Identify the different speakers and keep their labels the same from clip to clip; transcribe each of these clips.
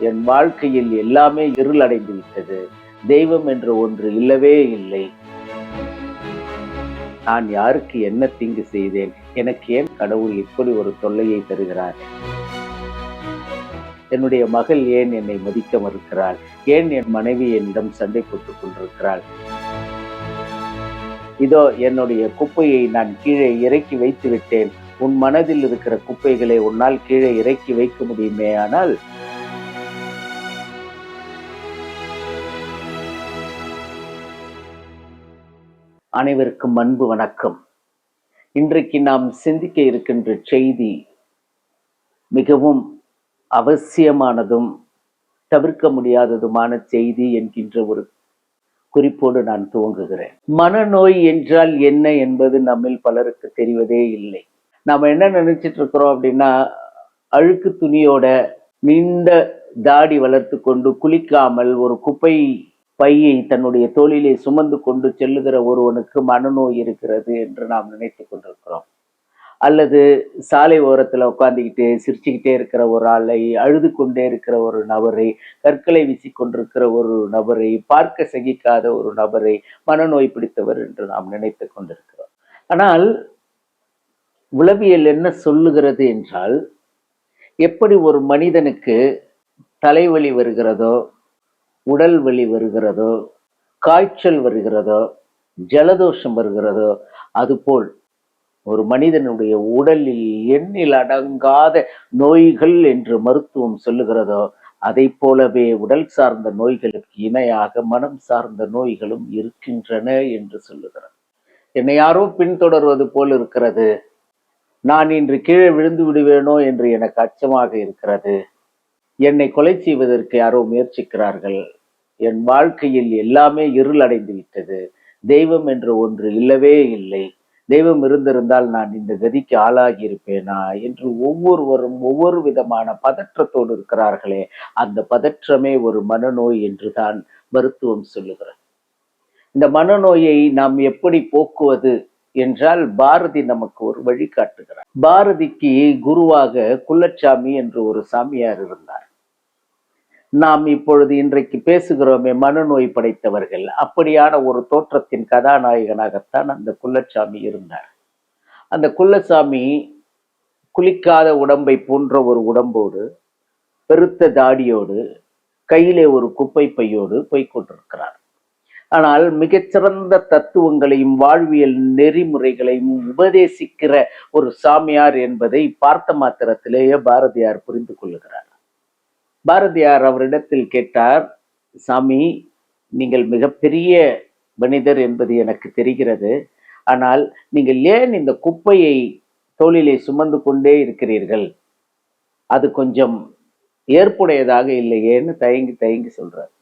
Speaker 1: என் வாழ்க்கையில் எல்லாமே இருளடைந்து விட்டது. தெய்வம் என்று ஒன்று இல்லவே இல்லை. நான் யாருக்கு என்ன தீங்கு செய்தேன்? எனக்கு ஏன் கடவுள் இப்படி ஒரு தொல்லையை தருகிறார்? என்னுடைய மகள் ஏன் என்னை மதிக்க மறுக்கிறாள்? ஏன் என் மனைவி என்னிடம் சண்டை போட்டுக் கொண்டிருக்கிறாள்? இதோ என்னுடைய குப்பையை நான் கீழே இறக்கி வைத்து விட்டேன். உன் மனதில் இருக்கிற குப்பைகளை உன்னால் கீழே இறக்கி வைக்க முடியுமே ஆனால் அனைவருக்கும் அன்பு வணக்கம். இன்றைக்கு நாம் சிந்திக்க இருக்கின்ற செய்தி மிகவும் அவசியமானதும் தவிர்க்க முடியாததுமான செய்தி என்கின்ற ஒரு குறிப்போடு நான் துவங்குகிறேன். மனநோய் என்றால் என்ன என்பது நம்மில் பலருக்கு தெரிவதே இல்லை. நாம என்ன நினைச்சிட்டு இருக்கிறோம் அப்படின்னா அழுக்கு துணியோட நீண்ட தாடி வளர்த்து கொண்டு குளிக்காமல் ஒரு குப்பை பையை தன்னுடைய தோளிலே சுமந்து கொண்டு செல்லுகிற ஒருவனுக்கு மனநோய் இருக்கிறது என்று நாம் நினைத்து கொண்டிருக்கிறோம். அல்லது சாலை ஓரத்துல உட்காந்துக்கிட்டு சிரிச்சுக்கிட்டே இருக்கிற ஒரு ஆளை அழுது கொண்டே இருக்கிற ஒரு நபரை கற்களை வீசி கொண்டிருக்கிற ஒரு நபரை பார்க்க சகிக்காத ஒரு நபரை மனநோய் பிடித்தவர் என்று நாம் நினைத்து கொண்டிருக்கிறோம். ஆனால் உளவியல் என்ன சொல்லுகிறது என்றால் எப்படி ஒரு மனிதனுக்கு தலைவலி வருகிறதோ உடல் வலி வருகிறதோ காய்ச்சல் வருகிறதோ ஜலதோஷம் வருகிறதோ அதுபோல் ஒரு மனிதனுடைய உடலில் எண்ணில் அடங்காத நோய்கள் என்று மருத்துவம் சொல்லுகிறதோ அதை போலவே உடல் சார்ந்த நோய்களுக்கு இணையாக மனம் சார்ந்த நோய்களும் இருக்கின்றன என்று சொல்லுகிறார். என்னை யாரோ பின்தொடர்வது போல் இருக்கிறது. நான் இன்று கீழே விழுந்து விடுவேனோ என்று எனக்கு அச்சமாக இருக்கிறது. என்னை கொலை செய்வதற்கு யாரோ முயற்சிக்கிறார்கள். என் வாழ்க்கையில் எல்லாமே இருளடைந்து விட்டது. தெய்வம் என்று ஒன்று இல்லவே இல்லை. தெய்வம் இருந்திருந்தால் நான் இந்த கதிக்கு ஆளாகி இருப்பேனா என்று ஒவ்வொருவரும் ஒவ்வொரு விதமான பதற்றத்தோடு இருக்கிறார்களே. அந்த பதற்றமே ஒரு மனநோய் என்றுதான் மருத்துவம் சொல்லுகிறது. இந்த மனநோயை நாம் எப்படி போக்குவது என்றால் பாரதி நமக்கு ஒரு வழி காட்டுகிறார் பாரதிக்கு குருவாக குலச்சாமி என்று ஒரு சாமியார் இருந்தார். நாம் இப்பொழுது இன்றைக்கு பேசுகிறோமே மனநோய் படைத்தவர்கள். அப்படியான ஒரு தோற்றத்தின் கதாநாயகனாகத்தான் அந்த குள்ளச்சாமி இருந்தார். அந்த குள்ளசாமி குளிக்காத உடம்பை போன்ற ஒரு உடம்போடு பெருத்த தாடியோடு கையிலே ஒரு குப்பை பையோடு போய்கொண்டிருக்கிறார் ஆனால் மிகச்சிறந்த தத்துவங்களையும் வாழ்வியல் நெறிமுறைகளையும் உபதேசிக்கிற ஒரு சாமியார் என்பதை பார்த்த மாத்திரத்திலேயே பாரதியார் புரிந்து கொள்ளுகிறார் பாரதியார் அவரிடத்தில் கேட்டார் சாமி நீங்கள் மிகப்பெரிய மனிதர் என்பது எனக்கு தெரிகிறது. ஆனால் நீங்கள் ஏன் இந்த குப்பையை தோளிலே சுமந்து கொண்டே இருக்கிறீர்கள்? அது கொஞ்சம் ஏற்புடையதாக இல்லையேன்னு தயங்கி தயங்கி சொல்றார்.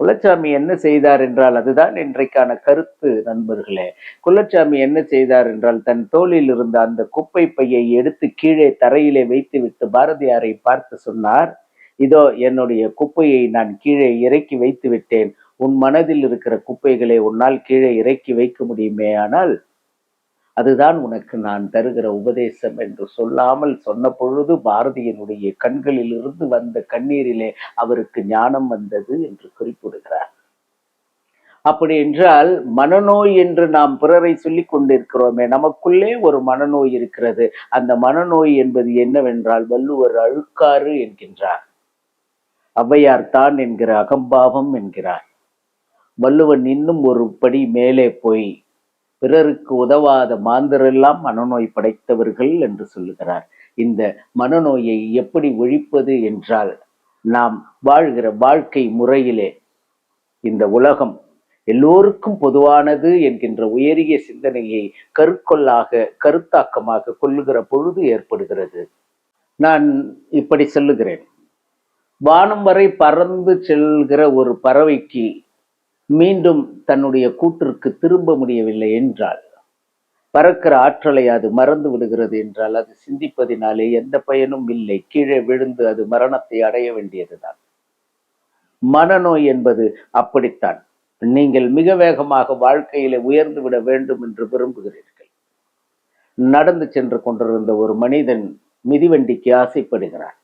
Speaker 1: குலச்சாமி என்ன செய்தார் என்றால் அதுதான் இன்றைக்கான கருத்து நண்பர்களே. குலச்சாமி என்ன செய்தார் என்றால் தன் தோளில் இருந்த அந்த குப்பை பையை எடுத்து கீழே தரையிலே வைத்து விட்டு பாரதியாரை பார்த்து சொன்னார் இதோ என்னுடைய குப்பையை நான் கீழே இறக்கி வைத்து விட்டேன் உன் மனதில் இருக்கிற குப்பைகளை உன்னால் கீழே இறக்கி வைக்க முடியுமே ஆனால் அதுதான் உனக்கு நான் தருகிற உபதேசம் என்று சொல்லாமல் சொன்ன பொழுது பாரதியினுடைய கண்களிலிருந்து வந்த கண்ணீரிலே அவருக்கு ஞானம் வந்தது என்று குறிப்பிடுகிறார். அப்படி என்றால் மனநோய் என்று நாம் பிறரை சொல்லிக் கொண்டிருக்கிறோமே நமக்குள்ளே ஒரு மனநோய் இருக்கிறது. அந்த மனநோய் என்பது என்னவென்றால் வள்ளுவர் அழுக்காறு என்கின்றார். ஔவையார் தான் என்கிற அகம்பாவம் என்கிறார். வள்ளுவன் இன்னும் ஒரு படி மேலே போய் பிறருக்கு உதவாத மாந்தரெல்லாம் மனநோய் படைத்தவர்கள் என்று சொல்லுகிறார். இந்த மனநோயை எப்படி ஒழிப்பது என்றால் நாம் வாழ்கிற வாழ்க்கை முறையிலே இந்த உலகம் எல்லோருக்கும் பொதுவானது என்கின்ற உயரிய சிந்தனையை கருக்கொள்ளாக கருத்தாக்கமாக கொள்ளுகிற பொழுது ஏற்படுகிறது. நான் இப்படி சொல்லுகிறேன். வானம் வரை பறந்து செல்கிற ஒரு பறவைக்கு மீண்டும் தன்னுடைய கூட்டிற்கு திரும்ப முடியவில்லை என்றால் பறக்கிற ஆற்றலை அது மறந்து விடுகிறது என்றால் அது சிந்திப்பதினாலே எந்த பயனும் இல்லை. கீழே விழுந்து அது மரணத்தை அடைய வேண்டியதுதான். மனநோய் என்பது அப்படித்தான். நீங்கள் மிக வேகமாக வாழ்க்கையில உயர்ந்து விட வேண்டும் என்று விரும்புகிறீர்கள். நடந்து சென்று கொண்டிருந்த ஒரு மனிதன் மிதிவண்டிக்கு ஆசைப்படுகிறான்.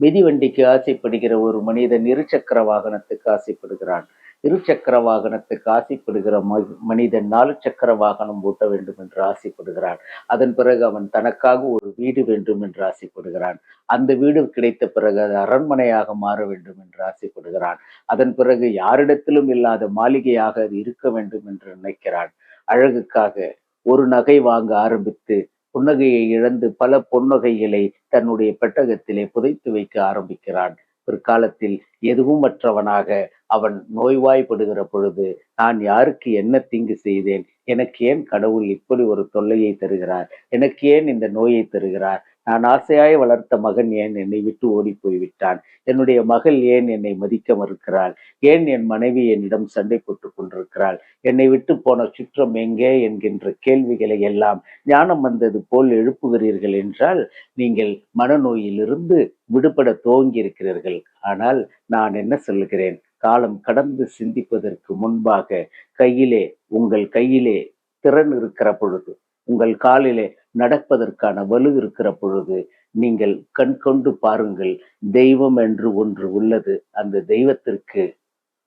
Speaker 1: மிதிவண்டிக்கு ஆசைப்படுகிற ஒரு மனிதன் இருசக்கர வாகனத்துக்கு ஆசைப்படுகிறான். இருசக்கர வாகனத்துக்கு ஆசைப்படுகிற ம- மனிதன் நாலு சக்கர வாகனம் ஓட்ட வேண்டும் என்று ஆசைப்படுகிறான். அதன் பிறகு அவன் தனக்காக ஒரு வீடு வேண்டும் என்று ஆசைப்படுகிறான். அந்த வீடு கிடைத்த பிறகு அது அரண்மனையாக மாற வேண்டும் என்று ஆசைப்படுகிறான். அதன் பிறகு யாரிடத்திலும் இல்லாத மாளிகையாக அது இருக்க வேண்டும் என்று நினைக்கிறான். அழகுக்காக ஒரு நகை வாங்க ஆரம்பித்து புன்னகையை இழந்து பல பொன்னகைகளை தன்னுடைய பெட்டகத்திலே புதைத்து வைக்க ஆரம்பிக்கிறான். பிற்காலத்தில் எதுவுமற்றவனாக அவன் நோய்வாய்ப்படுகிற பொழுது நான் யாருக்கு என்ன தீங்கு செய்தேன் எனக்கு ஏன் கடவுள் இப்படி ஒரு தொல்லையை தருகிறார். எனக்கு ஏன் இந்த நோயை தருகிறார். நான் ஆசையாய் வளர்த்த மகன் ஏன் என்னை விட்டு ஓடி போய்விட்டான்? என்னுடைய மகள் ஏன் என்னை மதிக்க மறுக்கிறாள்? ஏன் என் மனைவி என்னிடம் சண்டை போட்டுக் கொண்டிருக்கிறாள்? என்னை விட்டு போன சுற்றம் எங்கே என்கின்ற கேள்விகளை எல்லாம் ஞானம் வந்தது போல் எழுப்புகிறீர்கள் என்றால் நீங்கள் மனநோயிலிருந்து விடுபட துவங்கி இருக்கிறீர்கள் ஆனால் நான் என்ன சொல்லுகிறேன்? காலம் கடந்து சிந்திப்பதற்கு முன்பாக கையிலே உங்கள் கையிலே திறன் இருக்கிற பொழுது உங்கள் காலிலே நடப்பதற்கான வலு இருக்கிற பொழுது நீங்கள் கண் கொண்டு பாருங்கள் தெய்வம் என்று ஒன்று உள்ளது. அந்த தெய்வத்திற்கு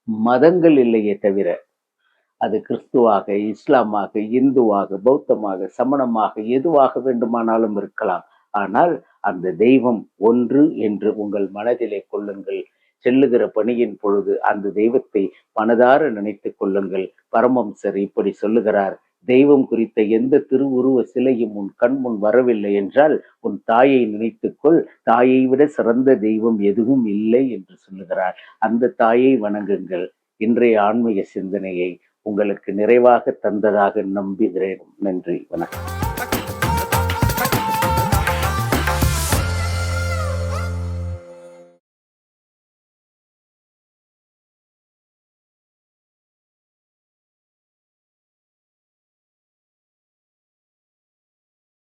Speaker 1: மதங்கள் இல்லையே தவிர அது கிறிஸ்துவாக இஸ்லாமாக இந்துவாக பௌத்தமாக சமணமாக எதுவாக வேண்டுமானாலும் இருக்கலாம். ஆனால் அந்த தெய்வம் ஒன்று என்று உங்கள் மனதிலே கொள்ளுங்கள். செல்லுகிற பணியின் பொழுது அந்த தெய்வத்தை மனதார நினைத்துக் கொள்ளுங்கள். பரமம்சர் இப்படி சொல்லுகிறார் தெய்வம் குறித்த எந்த திருவுருவ சிலையும் உன் கண் முன் வரவில்லை என்றால் உன் தாயை நினைத்துக்கொள் தாயை விட சிறந்த தெய்வம் எதுவும் இல்லை என்று சொல்லுகிறார். அந்த தாயை வணங்குங்கள். இன்றைய ஆன்மீக சிந்தனையை உங்களுக்கு நிறைவாக தந்ததாக நம்புகிறேன். நன்றி. வணக்கம்.